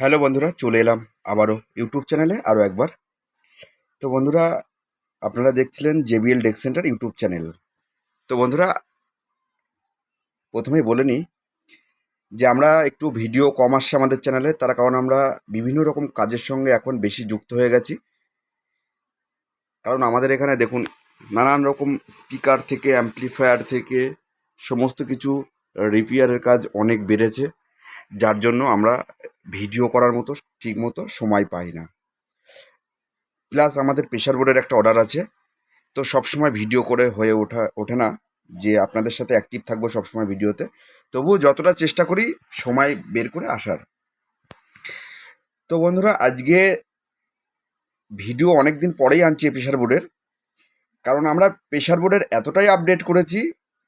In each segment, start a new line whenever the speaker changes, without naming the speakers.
Hello বন্ধুরা, চলে এলাম আবারও ইউটিউব চ্যানেলে আরও একবার। তো বন্ধুরা, আপনারা দেখছিলেন JBL deck centre YouTube channel. তো বন্ধুরা, প্রথমেই বলে নিই যে আমরা একটু ভিডিও কম আসছে আমাদের চ্যানেলে, তার কারণ আমরা বিভিন্ন রকম কাজের সঙ্গে এখন বেশি যুক্ত হয়ে গেছি। কারণ আমাদের এখানে দেখুন, নানান রকম স্পিকার থেকে, অ্যাম্পলিফায়ার থেকে, সমস্ত কিছু রিপেয়ারের কাজ অনেক বেড়েছে। যার জন্য আমরা ভিডিও করার মতো, ঠিক মতো সময় পাই না। প্লাস আমাদের প্রেশার বোর্ডের একটা অর্ডার আছে। তো সবসময় ভিডিও করে হয়ে ওঠা, ওঠে না যে আপনাদের সাথে অ্যাক্টিভ থাকব সবসময় ভিডিওতে। তবুও যতটা চেষ্টা করি সময় বের করে আসার। তো বন্ধুরা, আজকে ভিডিও অনেক দিন পরেই আনছি প্রেশার বোর্ডের। কারণ আমরা প্রেশার বোর্ডের এতটাই আপডেট করেছি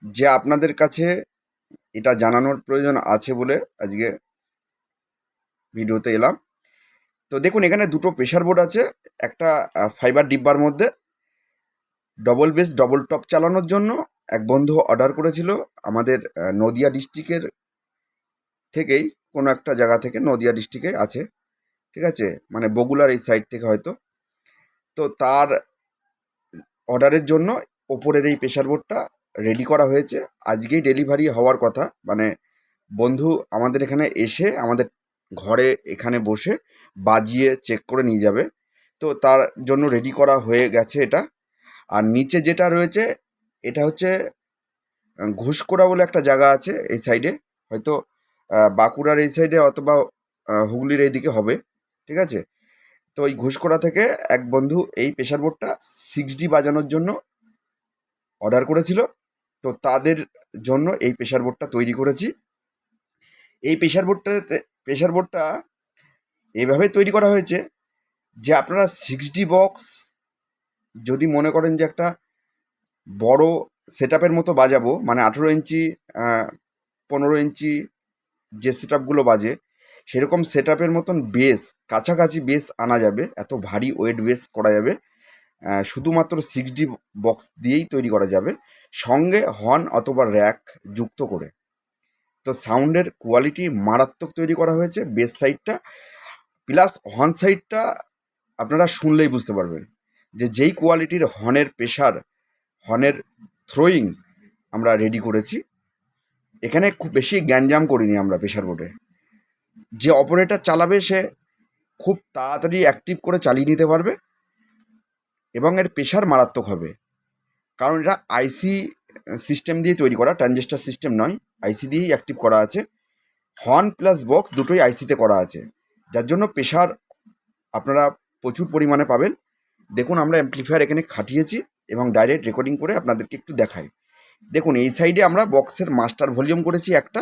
যে আপনাদের কাছে এটা জানানোর প্রয়োজন আছে বলে আজকে ভিডিওতে এলাম। তো দেখুন, এখানে দুটো প্রেশার বোর্ড আছে, একটা ফাইবার ডিব্বার মধ্যে ডবল বেস ডবল টপ চালানোর জন্য। এক বন্ধু অর্ডার করেছিল আমাদের নদিয়া ডিস্ট্রিক্টের থেকেই, কোনো একটা জায়গা থেকে নদিয়া ডিস্ট্রিক্টে আছে। ঠিক আছে? মানে বগুলার এই সাইড থেকে হয়তো। তো তার অর্ডারের জন্য ওপরের এই প্রেশার বোর্ডটা রেডি করা হয়েছে। আজকেই ডেলিভারি হওয়ার কথা। মানে বন্ধু আমাদের এখানে এসে আমাদের ঘরে এখানে বসে বাজিয়ে চেক করে নিয়ে যাবে। তো তার জন্য রেডি করা হয়ে গেছে এটা। আর নিচে যেটা রয়েছে, এটা হচ্ছে ঘুষকোড়া বলে একটা জায়গা আছে এই সাইডে হয়তো বাঁকুড়ার এই সাইডে অথবা হুগলির এই দিকে হবে। ঠিক আছে? তো ওই ঘুষকোড়া থেকে এক বন্ধু এই প্রেশার বোর্ডটা সিক্স ডি বাজানোর জন্য অর্ডার করেছিল। তো তাদের জন্য এই প্রেশার বোর্ডটা তৈরি করেছি। এই প্রেশার বোর্ডটাতে প্রেশার বোর্ডটা এইভাবে তৈরি করা হয়েছে যে আপনারা সিক্স ডি বক্স যদি মনে করেন যে একটা বড় সেট মতো বাজাবো মানে আঠেরো ইঞ্চি পনেরো ইঞ্চি যে সেট বাজে, সেরকম সেট মতন বেস কাছাকাছি বেস আনা যাবে, এত ভারী ওয়েট বেস করা যাবে শুধুমাত্র সিক্স ডি বক্স দিয়েই তৈরি করা যাবে, সঙ্গে হর্ন অথবা র্যাক যুক্ত করে। তো সাউন্ডের কোয়ালিটি মারাত্মক তৈরি করা হয়েছে বেস সাইডটা প্লাস হর্ন সাইডটা আপনারা শুনলেই বুঝতে পারবেন যে যেই কোয়ালিটির হর্নের প্রেশার হর্নের থ্রোয়িং আমরা রেডি করেছি। এখানে খুব বেশি গ্যাঞ্জাম করিনি আমরা প্রেশার বোর্ডে যে অপারেটর চালাবে সে খুব তাড়াতাড়ি অ্যাক্টিভ করে চালিয়ে নিতে পারবে এবং এর প্রেশার মারাত্মক হবে। কারণ এটা আইসি সিস্টেম দিয়ে তৈরি করা ট্রানজিস্টার সিস্টেম নয়। আইসি দিয়েই অ্যাক্টিভ করা আছে। হর্ন প্লাস বক্স দুটোই আইসিতে করা আছে। যার জন্য প্রেশার আপনারা প্রচুর পরিমাণে পাবেন। দেখুন, আমরা অ্যাম্পলিফায়ার এখানে খাটিয়েছি এবং ডাইরেক্ট রেকর্ডিং করে আপনাদেরকে একটু দেখাই। দেখুন, এই সাইডে আমরা বক্সের মাস্টার ভলিউম করেছি একটা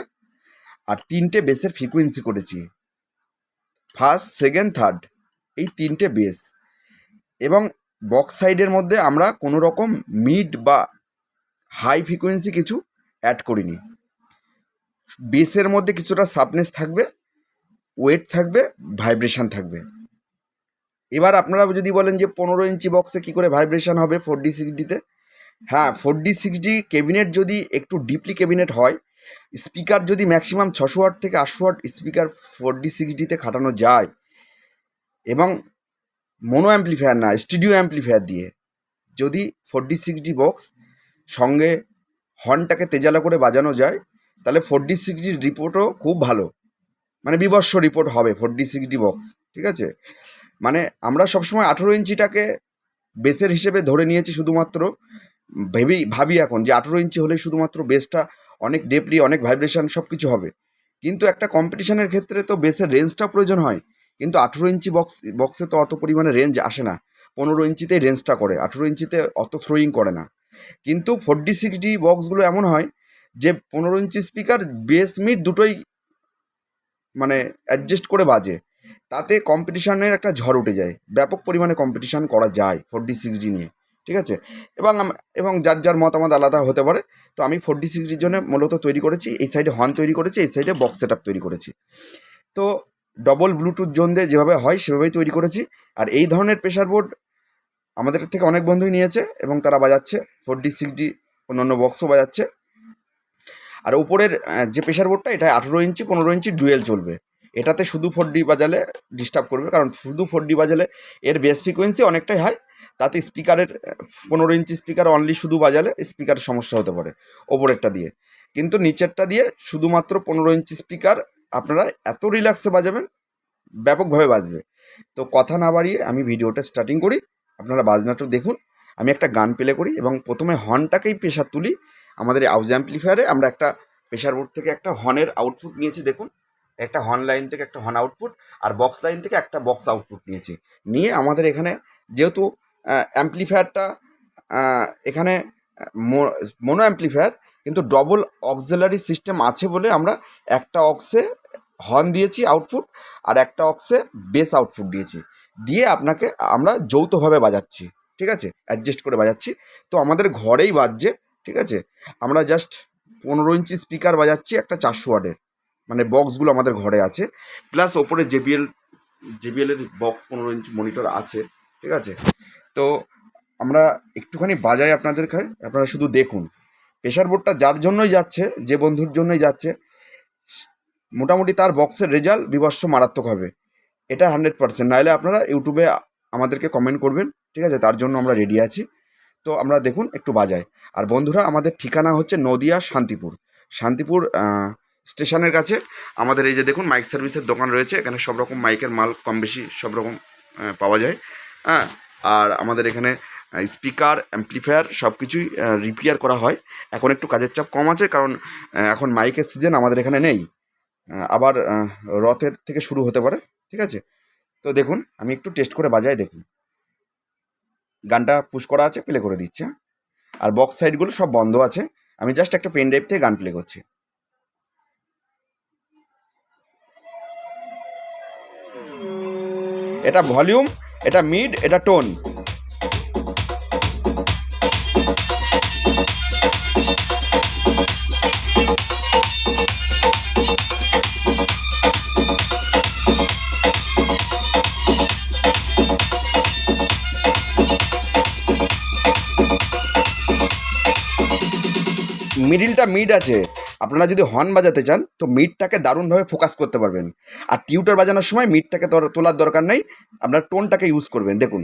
আর তিনটে বেসের ফ্রিকুয়েন্সি করেছি। ফার্স্ট সেকেন্ড থার্ড এই তিনটে বেস এবং বক্স সাইডের মধ্যে আমরা কোনো রকম মিড বা হাই ফ্রিকোয়েন্সি কিছু অ্যাড করিনি। বেসের মধ্যে কিছুটা সাপনেস থাকবে ওয়েট থাকবে ভাইব্রেশান থাকবে। এবার আপনারা যদি বলেন যে পনেরো ইঞ্চি বক্সে কী করে ভাইব্রেশান হবে ফোর ডি সিক্স ডিতে হ্যাঁ four D six D cabinet যদি একটু ডিপলি ক্যাবিনেট হয় স্পিকার যদি ম্যাক্সিমাম ছশো ওয়াট থেকে আটশো watt speaker four D six ডিতে খাটানো যায়, এবং মোনো অ্যাম্পলিফায়ার না স্টুডিও অ্যাম্পলিফায়ার দিয়ে যদি four D six D box সঙ্গে হর্নটাকে তেজালা করে বাজানো যায় তাহলে ফোর ডি সিক্স রিপোর্টও খুব ভালো। মানে বিবর্ষ রিপোর্ট হবে four D six D box ঠিক আছে? মানে আমরা সবসময় আঠেরো ইঞ্চিটাকে বেসের হিসেবে ধরে নিয়েছি শুধুমাত্র। ভেবেই, ভাবি এখন যে আঠেরো ইঞ্চি হলে শুধুমাত্র বেসটা অনেক ডেপলি অনেক ভাইব্রেশন সব কিছু হবে। কিন্তু একটা কম্পিটিশনের ক্ষেত্রে তো বেসের রেঞ্জটা প্রয়োজন হয়। কিন্তু আঠেরো ইঞ্চি বক্স বক্সে তো অত পরিমাণে রেঞ্জ আসে না। পনেরো ইঞ্চিতেই রেঞ্জটা করে। আঠেরো ইঞ্চিতে অত থ্রোয়িং করে না। কিন্তু ফোর ডি সিক্স ডি বক্সগুলো এমন হয় যে পনেরো ইঞ্চি স্পিকার বেস মিড দুটোই মানে অ্যাডজাস্ট করে বাজে। তাতে কম্পিটিশনের একটা ঝড় উঠে যায়। ব্যাপক পরিমাণে কম্পিটিশান করা যায় ফোর ডি সিক্স ডি নিয়ে, ঠিক আছে? এবং এবং যার যার মতামত আলাদা হতে পারে। তো আমি ফোর ডি সিক্স ডির জন্য মূলত তৈরি করেছি, এই সাইডে হর্ন তৈরি করেছি, এই সাইডে বক্স সেট তৈরি করেছি। তো ডবল ব্লুটুথ জোন দিয়ে যেভাবে হয়, সেভাবেই তৈরি করেছি। আর এই ধরনের প্রেশার বোর্ড আমাদের থেকে অনেক বন্ধুই নিয়েছে এবং তারা বাজাচ্ছে। ফোর ডি সিক্স ডি অন্যান্য বক্সও বাজাচ্ছে। আর উপরের যে প্রেশার বোর্ডটা এটা আঠেরো ইঞ্চি, পনেরো ইঞ্চি ডুয়েল চলবে। এটাতে শুধু ফোর ডি বাজালে ডিস্টার্ব করবে, কারণ শুধু ফোর ডি বাজালে এর বেস ফ্রিকোয়েন্সি অনেকটাই হাই তাতে স্পিকারের পনেরো ইঞ্চি স্পিকার অনলি শুধু বাজালে স্পিকারের সমস্যা হতে পারে, ওপরেরটা দিয়ে। কিন্তু নিচেরটা দিয়ে শুধুমাত্র পনেরো ইঞ্চি স্পিকার আপনারা এত রিল্যাক্সে বাজাবেন, ব্যাপকভাবে বাজবে। তো কথা না বাড়িয়ে আমি ভিডিওটা স্টার্টিং করি, আপনারা বাজনাটা দেখুন, আমি একটা গান প্লে করি এবং প্রথমে হর্নটাকেই প্রেশার তুলি আমাদের হাউস অ্যাম্পলিফায়ারে আমরা একটা প্রেশার বোর্ড থেকে একটা হর্নের আউটপুট নিয়েছি, দেখুন। একটা হর্ন লাইন থেকে একটা হর্ন আউটপুট আর বক্স লাইন থেকে একটা বক্স আউটপুট নিয়েছি। নিয়ে আমাদের এখানে যেহেতু অ্যাম্পলিফায়ারটা এখানে মোনো অ্যাম্পলিফায়ার কিন্তু ডবল অক্সিলারি সিস্টেম আছে বলে আমরা একটা অক্সে হর্ন দিয়েছি আউটপুট আর একটা অক্সে বেস আউটপুট দিয়েছি। দিয়ে আপনাকে আমরা যৌথভাবে বাজাচ্ছি, ঠিক আছে? অ্যাডজাস্ট করে বাজাচ্ছি। তো আমাদের ঘরেই বাজছে ঠিক আছে? আমরা জাস্ট পনেরো ইঞ্চি স্পিকার বাজাচ্ছি একটা চারশো ওয়ার্ডের মানে বক্সগুলো আমাদের ঘরে আছে। প্লাস ওপরে জেবিএল জেবিএলের বক্স পনেরো ইঞ্চি মনিটর আছে। ঠিক আছে? তো আমরা একটুখানি বাজাই আপনাদের খাই আপনারা শুধু দেখুন। প্রেশার বোর্ডটা যার জন্যই যাচ্ছে, যে বন্ধুর জন্যই যাচ্ছে, মোটামুটি তার বক্সের রেজাল্ট বিভৎস মারাত্মক হবে। এটা হান্ড্রেড পার্সেন্ট নাহলে আপনারা ইউটিউবে আমাদেরকে কমেন্ট করবেন। ঠিক আছে? তার জন্য আমরা রেডি আছি। তো আমরা দেখুন একটু বাজাই। আর বন্ধুরা, আমাদের ঠিকানা হচ্ছে নদিয়া, শান্তিপুর। শান্তিপুর স্টেশনের কাছে। আমাদের এই যে দেখুন মাইক সার্ভিসের দোকান রয়েছে। এখানে সব রকম মাইকের মাল কম বেশি সব রকম পাওয়া যায়। হ্যাঁ আর আমাদের এখানে স্পিকার অ্যাম্পলিফায়ার সব কিছুই রিপেয়ার করা হয়। এখন একটু কাজের চাপ কম আছে কারণ এখন মাইকের সিজন আমাদের এখানে নেই। আবার রথের থেকে শুরু হতে পারে, ঠিক আছে? তো দেখুন, আমি একটু টেস্ট করে বাজাই, দেখুন। গানটা পুশ করা আছে প্লে করে দিচ্ছে? আর বক্স সাইডগুলো সব বন্ধ আছে। আমি জাস্ট একটা পেন ড্রাইভ থেকে গান প্লে করছি। এটা ভলিউম এটা মিড এটা টোন মিডিলটা মিড আছে, আপনারা যদি হর্ন বাজাতে চান, তো মিডটাকে দারুণভাবে ফোকাস করতে পারবেন। আর টিউটার বাজানোর সময় মিডটাকে তোলার দরকার নেই, আপনার টোনটাকে ইউজ করবেন। দেখুন।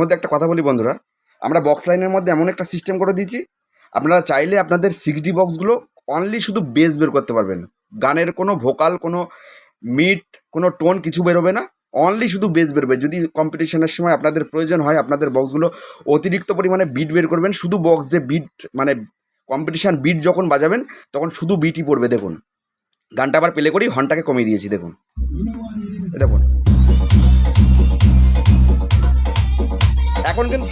মধ্যে একটা কথা বলি বন্ধুরা। আমরা বক্স লাইনের মধ্যে এমন একটা সিস্টেম করে দিয়েছি। আপনারা চাইলে আপনাদের সিক্স ডি বক্সগুলো অনলি শুধু বেস বের করতে পারবেন। গানের কোনো ভোকাল কোনো মিট কোনো টোন কিছু বেরোবে না। অনলি শুধু বেস বেরোবে। যদি কম্পিটিশনের সময় আপনাদের প্রয়োজন হয়, আপনাদের বক্সগুলো অতিরিক্ত পরিমাণে বিট বের করবেন। শুধু বক্স দিয়ে বিট মানে কম্পিটিশান বিট যখন বাজাবেন, তখন শুধু বিটই পড়বে, দেখুন। গানটা আবার প্লে করি হর্নটাকে কমিয়ে দিয়েছি, দেখুন। দেখুন। এখন কিন্তু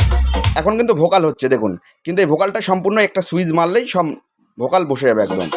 এখন কিন্তু ভোকাল হচ্ছে, দেখুন। কিন্তু এই ভোকালটা সম্পূর্ণ একটা সুইচ মারলেই সব ভোকাল বসে যাবে একদম।